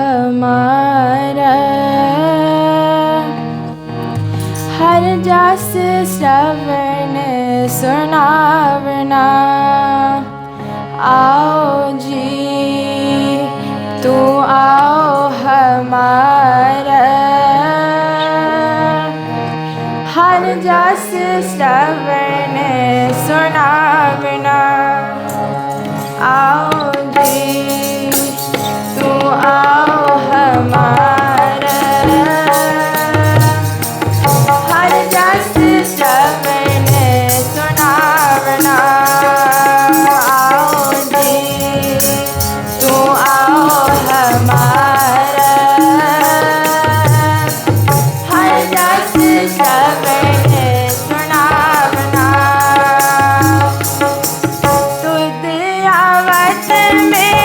हमारा हर जस श्रवण सुनावना आओ जी तू आओ हमारा हर जस श्रवण Let them in.